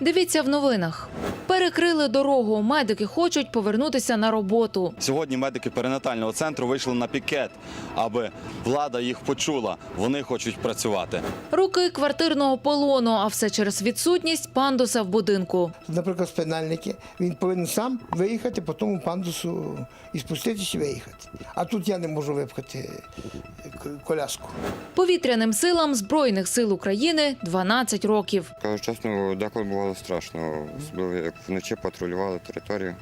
Дивіться в новинах. Перекрили дорогу. Медики хочуть повернутися на роботу. Сьогодні медики перинатального центру вийшли на пікет, аби влада їх почула. Вони хочуть працювати. Руки квартирного полону, а все через відсутність пандуса в будинку. наприклад, спинальники, він повинен сам виїхати по тому пандусу і спуститися і виїхати. А тут я не можу випхати к- коляску. Повітряним силам Збройних сил України 12 років. Кажу чесно, деколи бувало страшно, особливо як вночі патрулювали територію.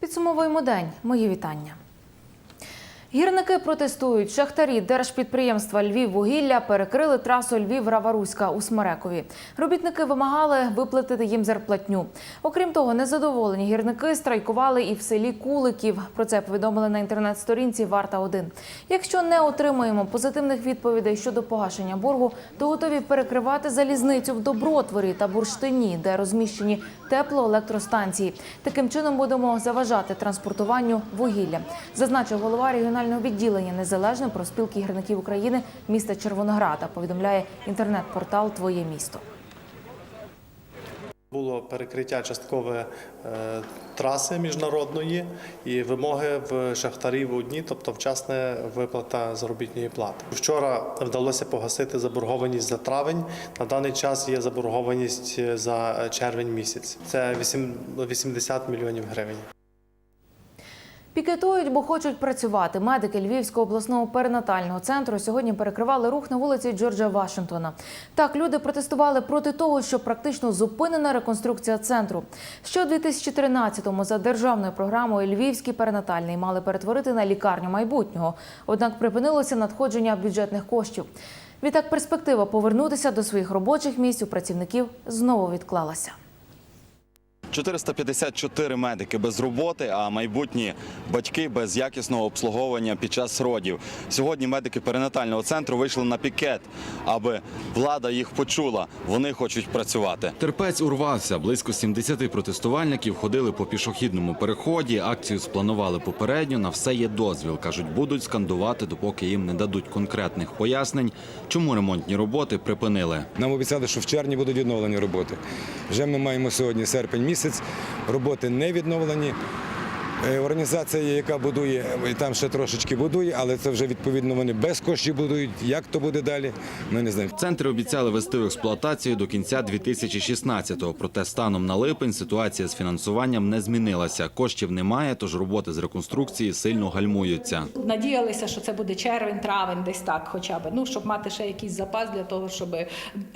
Підсумовуємо день. Мої вітання. Гірники протестують. Шахтарі держпідприємства Львіввугілля перекрили трасу Львів-Раваруська у Смерекові. Робітники вимагали виплатити їм зарплатню. Окрім того, незадоволені гірники страйкували і в селі Куликів. Про це повідомили на інтернет-сторінці Варта 1 Якщо не отримаємо позитивних відповідей щодо погашення боргу, то готові перекривати залізницю в Добротворі та Бурштині, де розміщені теплоелектростанції. Таким чином будемо заважати транспортуванню вугілля, зазначив голова регіонального відділення незалежної проспілки гірників України міста Червонограда. Повідомляє інтернет-портал Твоє місто. Було перекриття часткове е, траси міжнародної і вимоги в шахтарів одні, тобто вчасна виплата заробітної плати. Вчора вдалося погасити заборгованість за травень. На даний час є заборгованість за червень місяць. Це вісім- 80 мільйонів гривень. Пікетують, бо хочуть працювати. Медики Львівського обласного перинатального центру сьогодні перекривали рух на вулиці Джорджа Вашингтона. Так, люди протестували проти того, що практично зупинена реконструкція центру. У 2013-му за державною програмою Львівський перинатальний мали перетворити на лікарню майбутнього. Однак припинилося надходження бюджетних коштів. Відтак перспектива повернутися до своїх робочих місць у працівників знову відклалася. 454 медики без роботи, а майбутні батьки без якісного обслуговування під час родів. Сьогодні медики перинатального центру вийшли на пікет, аби влада їх почула. Вони хочуть працювати. Терпець урвався. Близько 70 протестувальників ходили по пішохідному переході. Акцію спланували попередньо. На все є дозвіл. кажуть, будуть скандувати, допоки їм не дадуть конкретних пояснень, чому ремонтні роботи припинили. Нам обіцяли, що в червні будуть відновлені роботи. Вже ми маємо сьогодні серпень місяць. Роботи не відновлені. Е, Організація, яка будує, і там ще трошечки будує, але це вже відповідно вони без коштів будують. Як то буде далі? Ми не знаємо. Центри обіцяли вести в експлуатацію до кінця 2016-го. Проте станом на липень ситуація з фінансуванням не змінилася. Коштів немає, тож роботи з реконструкції сильно гальмуються. Надіялися, що це буде червень, травень, десь так, хоча б ну щоб мати ще якийсь запас для того, щоб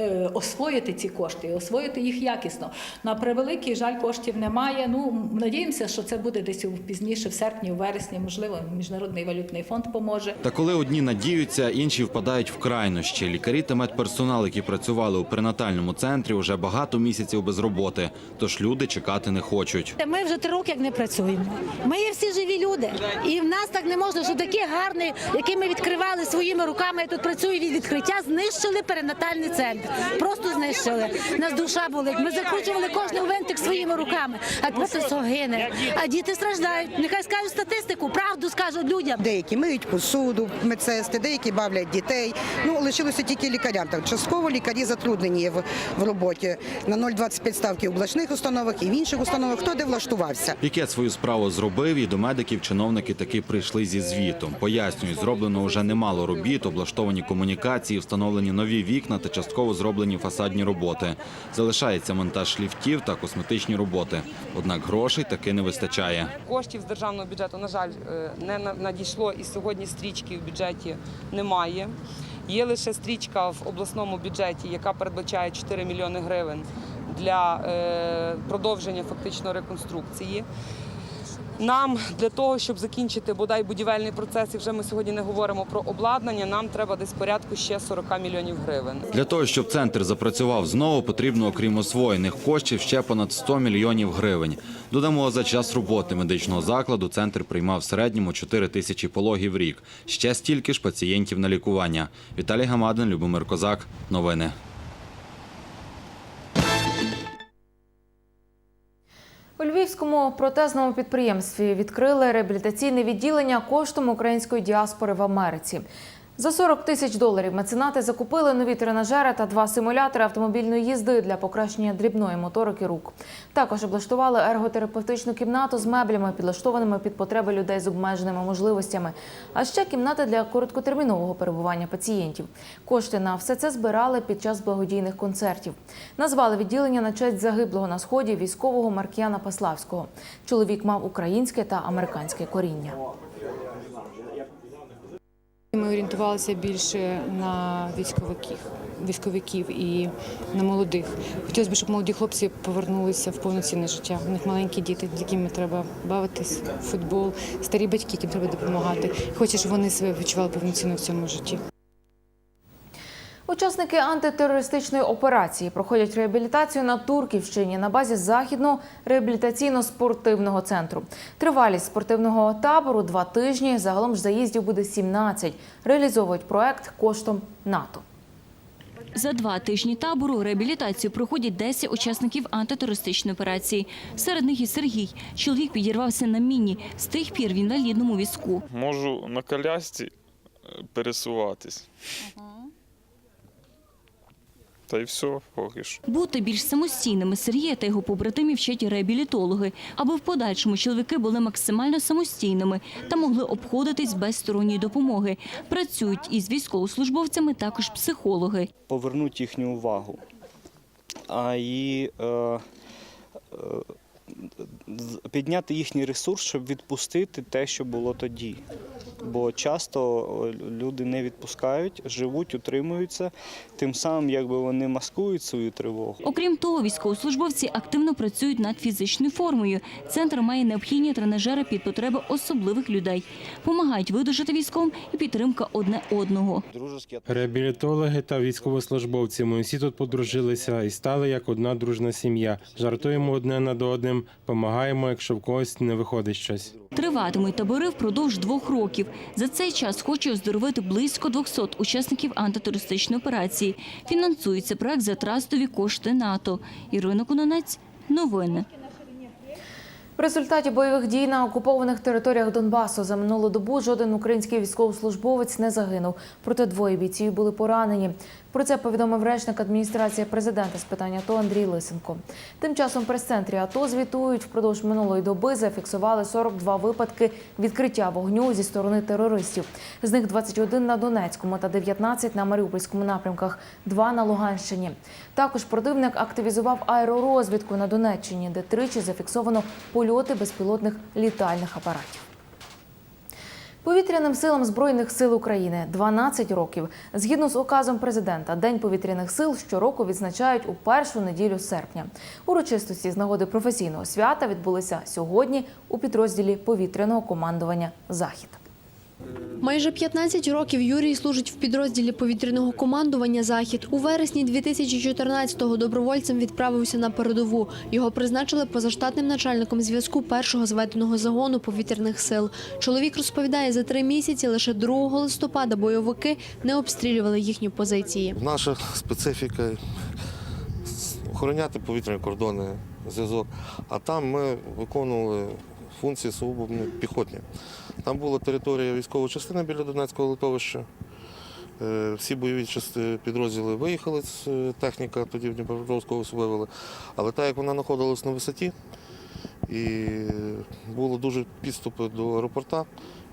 е, освоїти ці кошти і освоїти їх якісно. На превеликий жаль, коштів немає. Ну надіємося, що це буде десь у пізніше, в серпні, у вересні. Можливо, міжнародний валютний фонд поможе. Та коли одні надіються, інші впадають в крайнощі. Лікарі та медперсонал, які працювали у перинатальному центрі, вже багато місяців без роботи. Тож люди чекати не хочуть. Ми вже три роки як не працюємо. Ми є всі живі люди, і в нас так не можна, що такі гарні, які ми відкривали своїми руками. Я тут працюю від відкриття, знищили перинатальний центр. Просто знищили. Нас душа болить. Ми закручували кожен винтик своїми руками. А тепер це все гине. А діти страждають. Нехай скажуть статистику, правду скажуть людям. Деякі миють посуду, медсестри, деякі бавлять дітей. Ну лишилося тільки лікарям. Так частково лікарі затруднені в, в роботі на 0,25 ставки в обласних установах і в інших установах. Хто де влаштувався? Пікет свою справу зробив, і до медиків чиновники таки прийшли зі звітом. Пояснюють, зроблено вже немало робіт, облаштовані комунікації, встановлені нові вікна та частково зроблені фасадні роботи. Залишається монтаж ліфтів та косметичні роботи. Однак грошей таки не вистачає. Коштів з державного бюджету, на жаль, е, не надійшло і сьогодні стрічки в бюджеті немає. Є лише стрічка в обласному бюджеті, яка передбачає 4 мільйони гривень для е, продовження фактично реконструкції. Нам для того, щоб закінчити бодай будівельний процес, і вже ми сьогодні не говоримо про обладнання, нам треба десь порядку ще 40 мільйонів гривень. Для того, щоб центр запрацював знову, потрібно, окрім освоєних коштів, ще понад 100 мільйонів гривень. Додамо, за час роботи медичного закладу центр приймав в середньому 4 тисячі пологів рік. Ще стільки ж пацієнтів на лікування. Віталій Гамадин, Любомир Козак. Новини. У Львівському протезному підприємстві відкрили реабілітаційне відділення коштом української діаспори в Америці. За 40 тисяч доларів меценати закупили нові тренажери та два симулятори автомобільної їзди для покращення дрібної моторики рук. Також облаштували ерготерапевтичну кімнату з меблями, підлаштованими під потреби людей з обмеженими можливостями, а ще кімнати для короткотермінового перебування пацієнтів. Кошти на все це збирали під час благодійних концертів. Назвали відділення на честь загиблого на сході військового Маркіяна Паславського. Чоловік мав українське та американське коріння. Ми орієнтувалися більше на військовиків, військовиків і на молодих. Хотілося б, щоб молоді хлопці повернулися в повноцінне життя. У них маленькі діти, з якими треба бавитись, футбол, старі батьки, яким треба допомагати. Хоче, щоб вони себе відчували повноцінно в цьому житті. Учасники антитерористичної операції проходять реабілітацію на Турківщині на базі західного реабілітаційно-спортивного центру. Тривалість спортивного табору два тижні. Загалом ж заїздів буде 17. Реалізовують проект коштом НАТО. За два тижні табору реабілітацію проходять 10 учасників антитерористичної операції. Серед них і Сергій. Чоловік підірвався на міні. З тих пір він в інвалідному візку. Можу на колясці е, пересуватись. Та й все, поки що. Бути більш самостійними Сергія та його побратимів вчать реабілітологи, аби в подальшому чоловіки були максимально самостійними та могли обходитись без сторонньої допомоги. Працюють із військовослужбовцями також психологи. Повернуть їхню увагу, а і е, е, підняти їхній ресурс, щоб відпустити те, що було тоді. Бо часто люди не відпускають, живуть, утримуються, тим самим якби вони маскують свою тривогу. Окрім того, військовослужбовці активно працюють над фізичною формою. Центр має необхідні тренажери під потреби особливих людей. Помагають видужати військовим і підтримка одне одного. Реабілітологи та військовослужбовці. Ми всі тут подружилися і стали як одна дружна сім'я. Жартуємо одне над одним, допомагаємо, якщо в когось не виходить щось. Триватимуть табори впродовж двох років. За цей час хоче оздоровити близько 200 учасників антитерористичної операції. Фінансується проект за трастові кошти НАТО. Ірина Кононець. Новини. В результаті бойових дій на окупованих територіях Донбасу за минулу добу жоден український військовослужбовець не загинув. Проте двоє бійців були поранені. Про це повідомив речник адміністрації президента з питань АТО Андрій Лисенко. Тим часом прес-центрі АТО звітують впродовж минулої доби зафіксували 42 випадки відкриття вогню зі сторони терористів. З них 21 на Донецькому та 19 на Маріупольському напрямках, два на Луганщині. Також противник активізував аеророзвідку на Донеччині, де тричі зафіксовано польоти безпілотних літальних апаратів. Повітряним силам Збройних сил України 12 років. Згідно з указом президента, День повітряних сил щороку відзначають у першу неділю серпня. Урочистості з нагоди професійного свята відбулися сьогодні у підрозділі повітряного командування Захід. Майже 15 років Юрій служить в підрозділі повітряного командування Захід. У вересні 2014-го добровольцем відправився на передову. Його призначили позаштатним начальником зв'язку першого зведеного загону повітряних сил. Чоловік розповідає, за три місяці лише 2 листопада бойовики не обстрілювали їхні позиції. Наша специфіка охороняти повітряні кордони, зв'язок. А там ми виконували функції сугубо піхотні. Там була територія військової частини біля Донецького литовища. Е, Всі бойові підрозділи виїхали е, техніка, тоді в Дніпропетровську вивели. Але так як вона знаходилась на висоті, і були дуже підступи до аеропорта,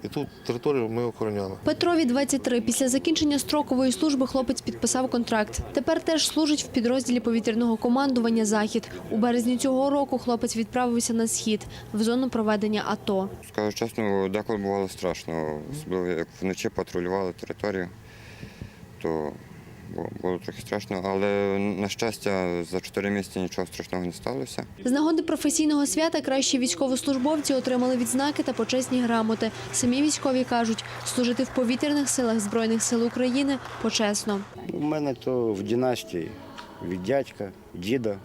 і тут територію ми охороняли. Петрові 23. Після закінчення строкової служби хлопець підписав контракт. Тепер теж служить в підрозділі повітряного командування Захід. У березні цього року хлопець відправився на схід в зону проведення АТО. Скажу чесно, деколи бувало страшно. Особливо як вночі патрулювали територію, то було- трохи страшно, але на щастя за чотири місяці нічого страшного не сталося. З нагоди професійного свята кращі військовослужбовці отримали відзнаки та почесні грамоти. Самі військові кажуть, служити в повітряних силах Збройних сил України почесно. У мене то в династії від дядька, діда,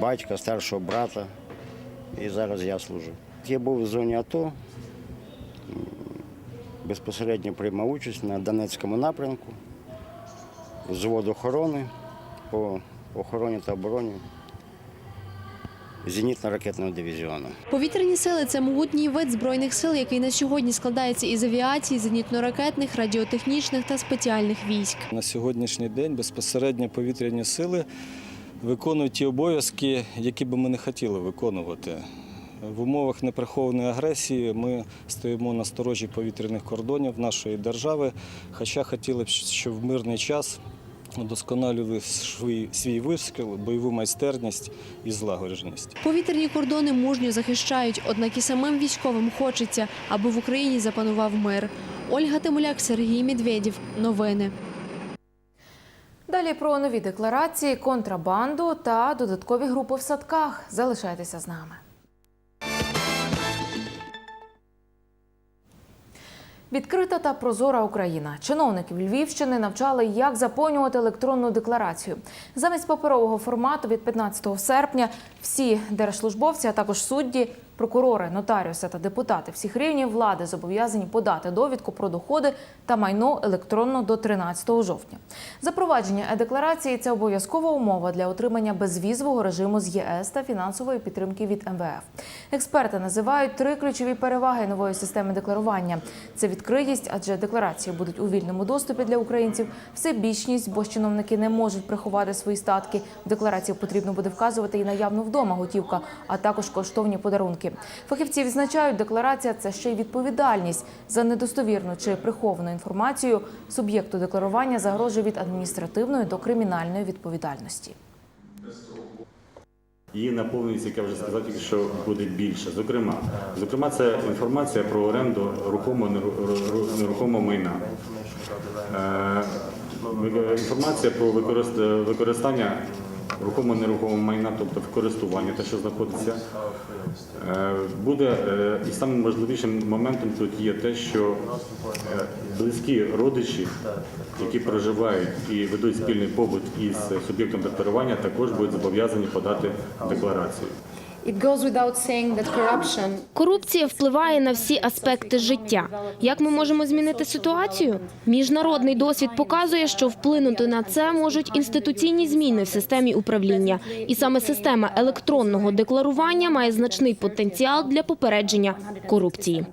батька, старшого брата. І зараз я служу. Я був в зоні АТО, безпосередньо приймав участь на Донецькому напрямку, взвод охорони по охороні та обороні зенітно-ракетного дивізіону. Повітряні сили це могутній вид збройних сил, який на сьогодні складається із авіації, зенітно-ракетних, радіотехнічних та спеціальних військ. На сьогоднішній день безпосередньо повітряні сили виконують ті обов'язки, які би ми не хотіли виконувати. В умовах неприхованої агресії ми стоїмо на сторожі повітряних кордонів нашої держави, хоча хотіли б, щоб в мирний час удосконалювали свій, свій вискіл, бойову майстерність і злагодженість. Повітряні кордони мужньо захищають, однак і самим військовим хочеться, аби в Україні запанував мир. Ольга Тимуляк, Сергій Медведєв. Новини. Далі про нові декларації, контрабанду та додаткові групи в садках. Залишайтеся з нами. Відкрита та прозора Україна. Чиновників Львівщини навчали, як заповнювати електронну декларацію. Замість паперового формату від 15 серпня всі держслужбовці, а також судді, прокурори, нотаріуси та депутати всіх рівнів влади зобов'язані подати довідку про доходи та майно електронно до 13 жовтня. Запровадження е-декларації це обов'язкова умова для отримання безвізового режиму з ЄС та фінансової підтримки від МВФ. Експерти називають три ключові переваги нової системи декларування: це відкритість, адже декларації будуть у вільному доступі для українців, всебічність, бо чиновники не можуть приховати свої статки. В декларації потрібно буде вказувати і наявну вдома готівка, а також коштовні подарунки. Фахівці відзначають, декларація це ще й відповідальність за недостовірну чи приховану інформацію. Суб'єкту декларування загрожує від адміністративної до кримінальної відповідальності. Її наповнюється, як я вже сказав, тільки що буде більше. Зокрема, зокрема, це інформація про оренду рухомого неру- нерухомого майна. Е, Інформація про використ- використання рухомого нерухомого майна, тобто в користування, те, що знаходиться. Е, Буде е, і самим важливішим моментом тут є те, що е, близькі родичі, які проживають і ведуть спільний побут із суб'єктом декларування, також будуть зобов'язані подати декларацію. Корупція впливає на всі аспекти життя. Як ми можемо змінити ситуацію? Міжнародний досвід показує, що вплинути на це можуть інституційні зміни в системі управління, і саме система електронного декларування має значний потенціал для попередження корупції.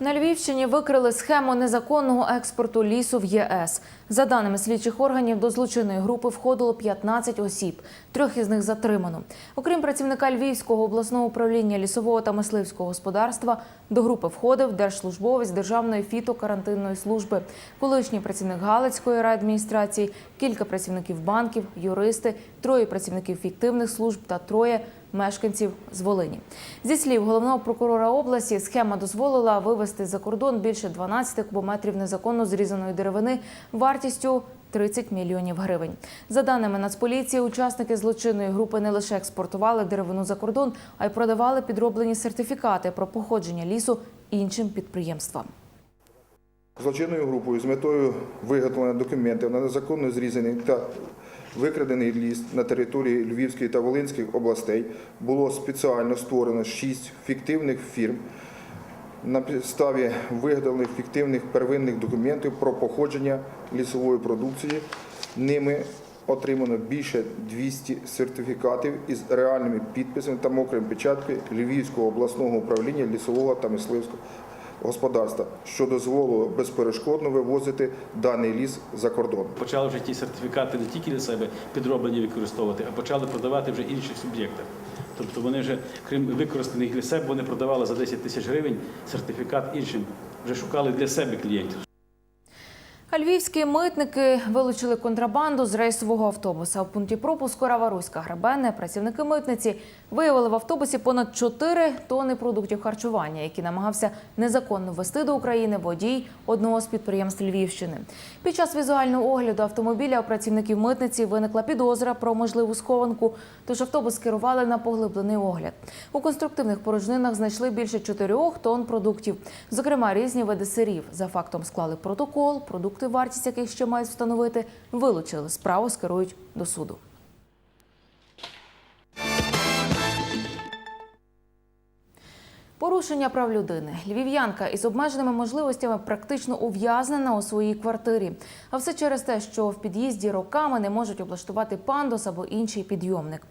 На Львівщині викрили схему незаконного експорту лісу в ЄС. За даними слідчих органів, до злочинної групи входило 15 осіб. Трьох із них затримано. Окрім працівника Львівського обласного управління лісового та мисливського господарства, до групи входив держслужбовець Державної фітокарантинної служби, колишній працівник Галицької райадміністрації, кілька працівників банків, юристи, троє працівників фіктивних служб та троє мешканців з Волині. Зі слів головного прокурора області, схема дозволила вивезти за кордон більше 12 кубометрів незаконно зрізаної деревини вартістю 30 мільйонів гривень. За даними Нацполіції, учасники злочинної групи не лише експортували деревину за кордон, а й продавали підроблені сертифікати про походження лісу іншим підприємствам. Злочинною групою з метою виготовлення документів на незаконно зрізаний та викрадений ліс на території Львівської та Волинських областей було спеціально створено шість фіктивних фірм на підставі виготовлених фіктивних первинних документів про походження лісової продукції. Ними отримано більше 200 сертифікатів із реальними підписами та мокрим печаткою Львівського обласного управління лісового та мисливського господарства, що дозволило безперешкодно вивозити даний ліс за кордон. Почали вже ті сертифікати не тільки для себе підроблені використовувати, а почали продавати вже інших суб'єктах. Тобто вони вже, крім використаних для себе, вони продавали за 10 тисяч гривень сертифікат іншим, вже шукали для себе клієнтів. Львівські митники вилучили контрабанду з рейсового автобуса. У пункті пропуску Раваруська Гребенне працівники митниці виявили в автобусі понад 4 тони продуктів харчування, які намагався незаконно ввести до України водій одного з підприємств Львівщини. Під час візуального огляду автомобіля у працівників митниці виникла підозра про можливу схованку, тож автобус скерували на поглиблений огляд. У конструктивних порожнинах знайшли більше 4 тонн продуктів, зокрема різні види сирів. За фактом склали протокол, продукти, вартість яких ще мають встановити, вилучили справу, скерують до суду. Порушення прав людини. Львів'янка із обмеженими можливостями практично ув'язнена у своїй квартирі. А все через те, що в під'їзді роками не можуть облаштувати пандус або інший підйомник.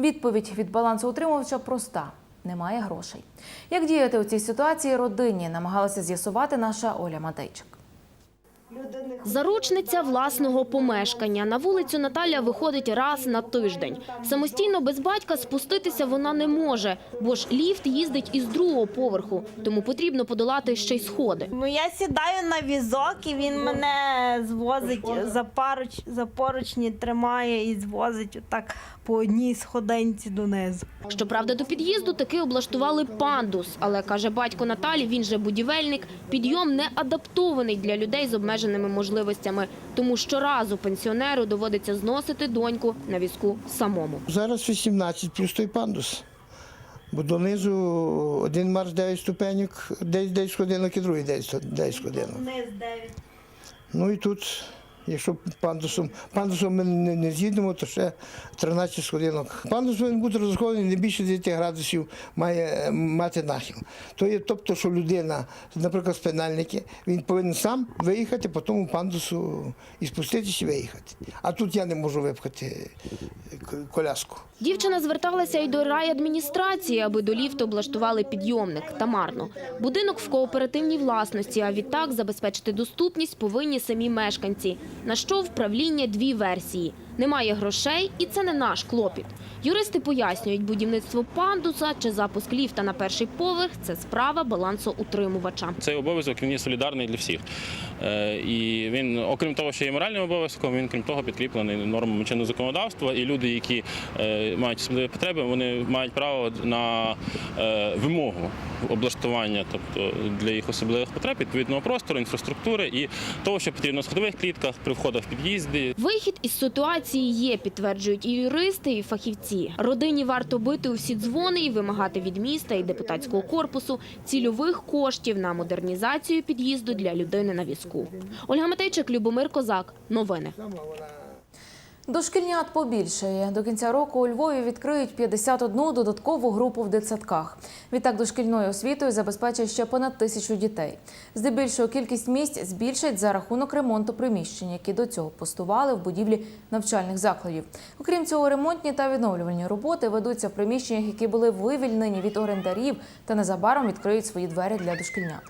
Відповідь від балансоутримувача проста. Немає грошей. Як діяти у цій ситуації родині, намагалася з'ясувати наша Оля Матейчик. Заручниця власного помешкання. На вулицю Наталя виходить раз на тиждень. Самостійно без батька спуститися вона не може, бо ж ліфт їздить із другого поверху, тому потрібно подолати ще й сходи. Ну я сідаю на візок і він мене звозить за паруч за поручні, тримає і звозить отак по одній сходинці донизу. Щоправда, до під'їзду таки облаштували пандус, але каже батько Наталі, він же будівельник, підйом не адаптований для людей з обмеженими можливостями. Тому щоразу пенсіонеру доводиться зносити доньку на візку самому. Зараз 18 плюс той пандус. Бо донизу один марш 9 ступеньок, десь 10 сходинок і другий 10 10 сходинок. Вниз 9. Ну і тут, якщо пандусом, пандусом ми не, не з'їдемо, то ще 13 сходинок. Пандус він буде розрахований не більше 9 градусів має е, мати нахил. То є, тобто, що людина, наприклад, спинальники, він повинен сам виїхати по тому пандусу і спуститися і виїхати. А тут я не можу випхати коляску. Дівчина зверталася й до райадміністрації, аби до ліфту облаштували підйомник. Та марно. Будинок в кооперативній власності, а відтак забезпечити доступність повинні самі мешканці. На що в правління дві версії. Немає грошей, і це не наш клопіт. Юристи пояснюють, будівництво пандуса чи запуск ліфта на перший поверх – це справа балансоутримувача. Цей обов'язок він є солідарний для всіх. Е, І він, окрім того, що є моральним обов'язком, він крім того підкріплений нормами чинного законодавства. І люди, які е, мають особливі потреби, вони мають право на е, вимогу облаштування, тобто для їх особливих потреб, відповідного простору, інфраструктури і того, що потрібно в сходових клітках, при входах в під'їзди. Вихід із ситуації є, підтверджують і юристи, і фахівці. Родині варто бити у всі дзвони і вимагати від міста і депутатського корпусу цільових коштів на модернізацію під'їзду для людини на візку. Ольга Матейчик, Любомир Козак. Новини. Дошкільнят побільшає. До кінця року у Львові відкриють 51 додаткову групу в дитсадках. Відтак дошкільною освітою забезпечать ще понад тисячу дітей. Здебільшого кількість місць збільшать за рахунок ремонту приміщень, які до цього пустували в будівлі навчальних закладів. Окрім цього, ремонтні та відновлювальні роботи ведуться в приміщеннях, які були вивільнені від орендарів та незабаром відкриють свої двері для дошкільнят.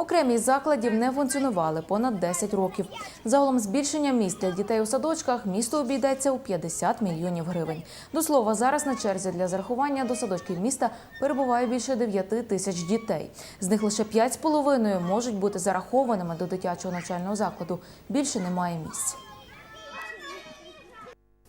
Окремі закладів не функціонували понад 10 років. Загалом збільшення місць для дітей у садочках місто обійдеться у 50 мільйонів гривень. До слова, зараз на черзі для зарахування до садочків міста перебуває більше 9 тисяч дітей. З них лише 5,5 можуть бути зарахованими до дитячого навчального закладу. Більше немає місць.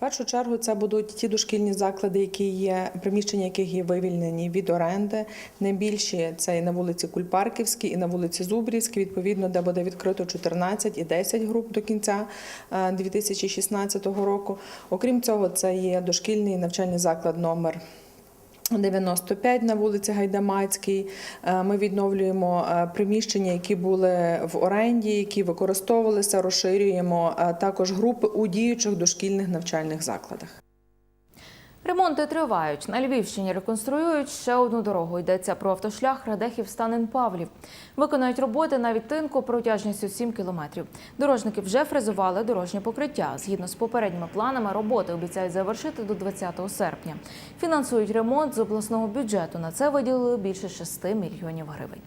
Першу чергу це будуть ті дошкільні заклади, які є приміщення, яких є вивільнені від оренди. Найбільші це і на вулиці Кульпарківській, і на вулиці Зубрівській, відповідно, де буде відкрито 14 і 10 груп до кінця е, 2016 року. Окрім цього, це є дошкільний навчальний заклад номер 95 на вулиці Гайдамацькій. Е, Ми відновлюємо е, приміщення, які були в оренді, які використовувалися, розширюємо е, також групи у діючих дошкільних навчальних закладах. Ремонти тривають. На Львівщині реконструюють ще одну дорогу. Йдеться про автошлях Радехів станин Павлів. Виконають роботи на відтинку протяжністю 7 кілометрів. Дорожники вже фрезували дорожнє покриття. Згідно з попередніми планами, роботи обіцяють завершити до 20 серпня. Фінансують ремонт з обласного бюджету. На це виділили більше 6 мільйонів гривень.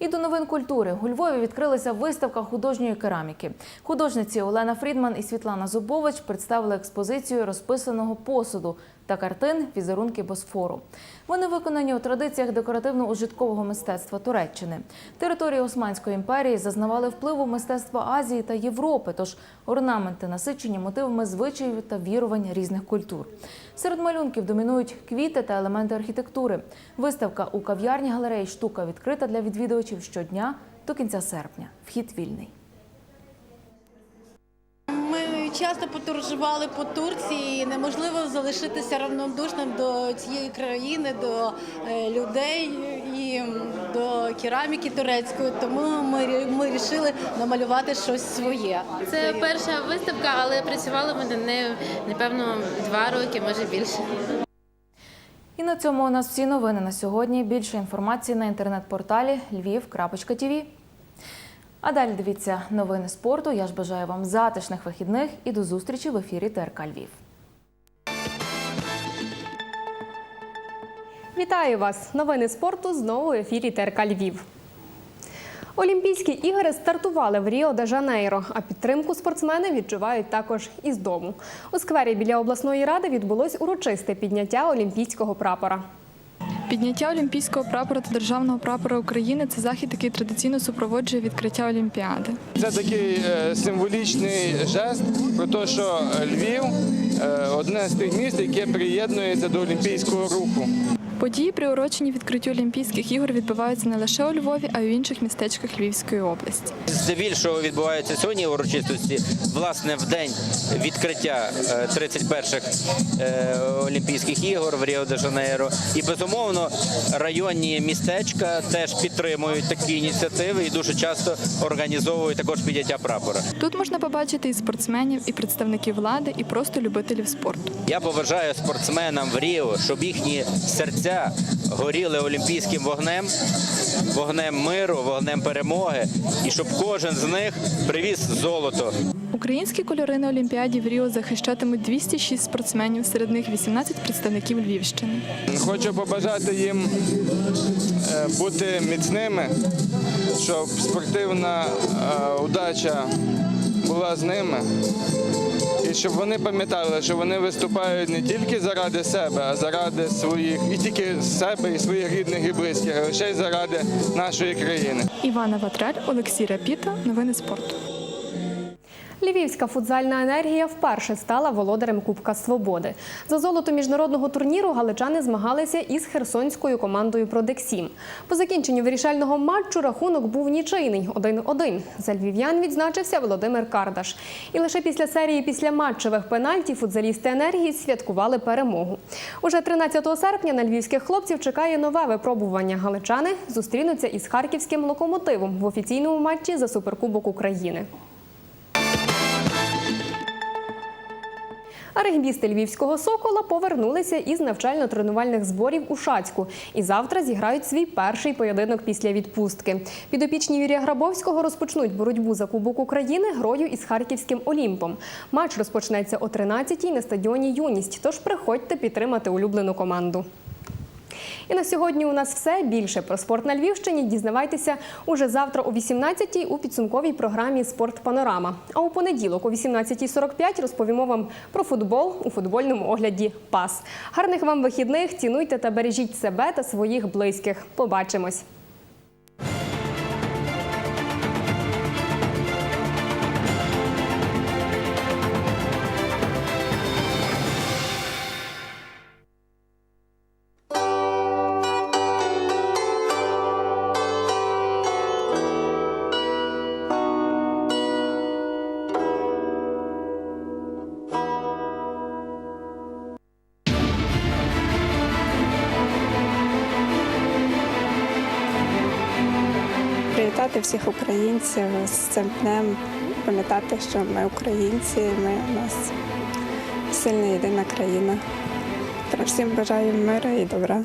І до новин культури у Львові відкрилася виставка художньої кераміки. Художниці Олена Фрідман і Світлана Зубович представили експозицію розписаного посуду та картин візерунки Босфору. Вони виконані у традиціях декоративно-ужиткового мистецтва Туреччини. Території Османської імперії зазнавали впливу мистецтва Азії та Європи, тож орнаменти насичені мотивами звичаїв та вірувань різних культур. Серед малюнків домінують квіти та елементи архітектури. Виставка у кав'ярні галереї Штука відкрита для відвідувачів щодня до кінця серпня. Вхід вільний. Часто подорожували по Турції. і Неможливо залишитися равнодушним до цієї країни, до е, людей і до кераміки турецької. Тому ми ми вирішили намалювати щось своє. Це перша виставка, але працювали ми над нею напевно два роки, може більше. І на цьому у нас всі новини на сьогодні. Більше інформації на інтернет-порталі lviv.tv. А далі дивіться новини спорту. Я ж бажаю вам затишних вихідних і до зустрічі в ефірі ТРК Львів. Вітаю вас! Новини спорту знову в ефірі ТРК Львів. Олімпійські ігри стартували в Ріо де Жанейро, а підтримку спортсмени відчувають також із дому. У сквері біля обласної ради відбулось урочисте підняття олімпійського прапора. Підняття олімпійського прапора та державного прапора України це захід, який традиційно супроводжує відкриття Олімпіади. Це такий е, символічний жест про те, що Львів е, одне з тих міст, яке приєднується до олімпійського руху. Події, приурочені відкриттю Олімпійських ігор, відбуваються не лише у Львові, а й у інших містечках Львівської області. Здебільшого відбуваються сьогодні урочистості, власне, в день відкриття е, 31-х е, Олімпійських ігор в Ріо де Жанейро. І безумовно районні містечка теж підтримують такі ініціативи і дуже часто організовують також підняття прапора. Тут можна побачити і спортсменів, і представників влади, і просто любителів спорту. Я побажаю спортсменам в Ріо, щоб їхні серця горіли олімпійським вогнем, вогнем миру, вогнем перемоги, і щоб кожен з них привіз золото. Українські кольори на Олімпіаді в Ріо захищатимуть 206 спортсменів, серед них 18 представників Львівщини. Хочу побажати їм е, бути міцними, щоб спортивна е, удача була з ними. Щоб вони пам'ятали, що вони виступають не тільки заради себе, а заради своїх, і тільки себе, і своїх рідних і близьких, а лише й заради нашої країни. Івана Ватрель, Олексій Рапіта. Новини спорту. Львівська футзальна енергія вперше стала володарем Кубка Свободи. За золото міжнародного турніру галичани змагалися із херсонською командою Продексім. По закінченню вирішального матчу рахунок був нічийний 1-1. За львів'ян відзначився Володимир Кардаш. І лише після серії післяматчевих пенальтів футзалісти енергії святкували перемогу. Уже 13 серпня на львівських хлопців чекає нове випробування. Галичани зустрінуться із харківським локомотивом в офіційному матчі за суперкубок України. Регбісти львівського сокола повернулися із навчально-тренувальних зборів у Шацьку і завтра зіграють свій перший поєдинок після відпустки. Підопічні Юрія Грабовського розпочнуть боротьбу за Кубок України грою із харківським Олімпом. Матч розпочнеться о 13-й на стадіоні Юність. Тож приходьте підтримати улюблену команду. І на сьогодні у нас все. Більше про спорт на Львівщині дізнавайтеся уже завтра о 18-й у підсумковій програмі Спорт Панорама. А у понеділок о 18.45 розповімо вам про футбол у футбольному огляді Пас. Гарних вам вихідних, цінуйте та бережіть себе та своїх близьких. Побачимось. Привітати всіх українців з цим днем, пам'ятати, що ми українці, ми у нас сильна єдина країна. Всім бажаю миру і добра.